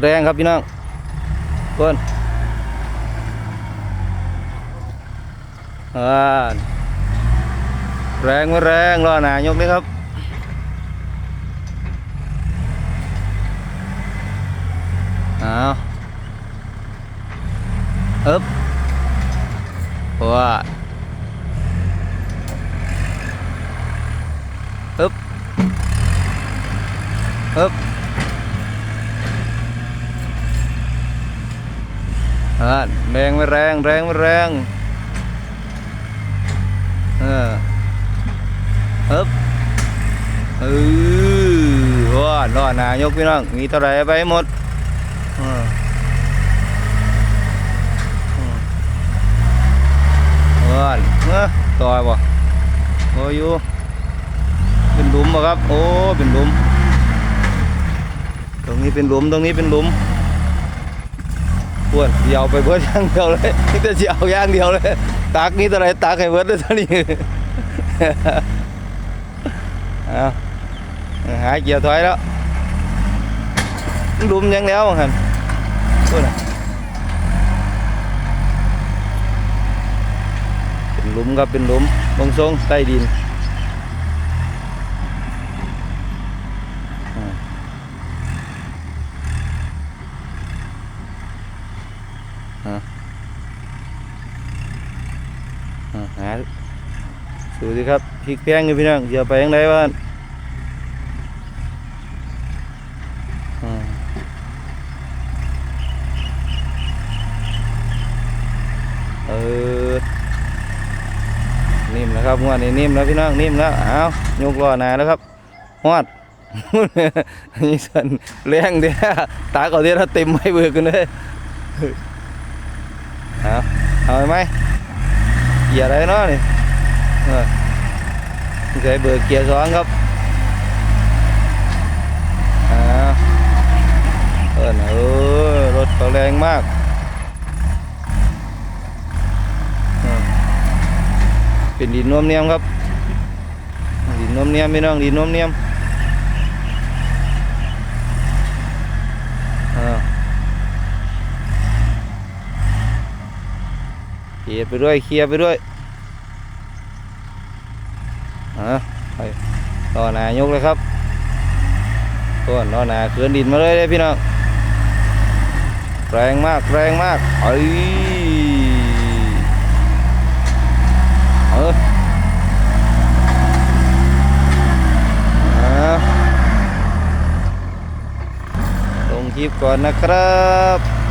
แรงครับพี่น้องเพื่อนอแรงไม่แรงรอหนายกเลยครับเอาอึ๊บว้าอึ๊บอึ๊บ อ่า แรงไม่แรงแรงไม่แรงเออฮึบเออว้าลอนายกพี่น้อง มีเท่าไรไปหมดอ่าอืมว้าเมื่อต่อยบ่โอ้ยูเป็นหลุมบ่ครับ โอ้ เป็นหลุม ตรงนี้เป็นหลุม ตรงนี้เป็นหลุม วดเดียวไปเบิดอย่างเดียวเลยนี่แต่สิเอาอย่างเดียวเลยตากนี้ตัวไหนตากให้เบิดเลยเท่านี้เอาหาเกียร์ถอยแล้วลุมยังแล้วมั้งคันพูน่ะเป็นลุมครับเป็นลุมบงทรงใต้ดิน อ่าหาดูสิครับพริกแพงอยู่พี่น้องเดี๋ยวไปยังไงบ้านอ่าเออ นิ่มแล้วครับงวดนี้นิ่มแล้วพี่น้องนิ่มแล้วอ้าวยกล้อหนาแล้วครับฮอดนี่สันแรงเดียตาเขาเดียวเต็มไม่เบื่อกันเลย เอาเอาไหมเกียร์อะไรเนาะนี่เออนี่ใช้เบอร์เกียร์สองครับอ่าเออนะเออรถเขาแรงมากเออเป็นดินนวมเนียมครับดินนวมเนียมพี่น้องดินนวมเนียมเออเค ลียร์ไปด้วยเคลียร์ไปด้วยอะไปต่อหนายกเลยครับต้นต่อหนาเกินดินมาเลยเลยพี่น้องแรงมากแรงมากเอ้ยเอออะลงคลิปก่อนนะครับ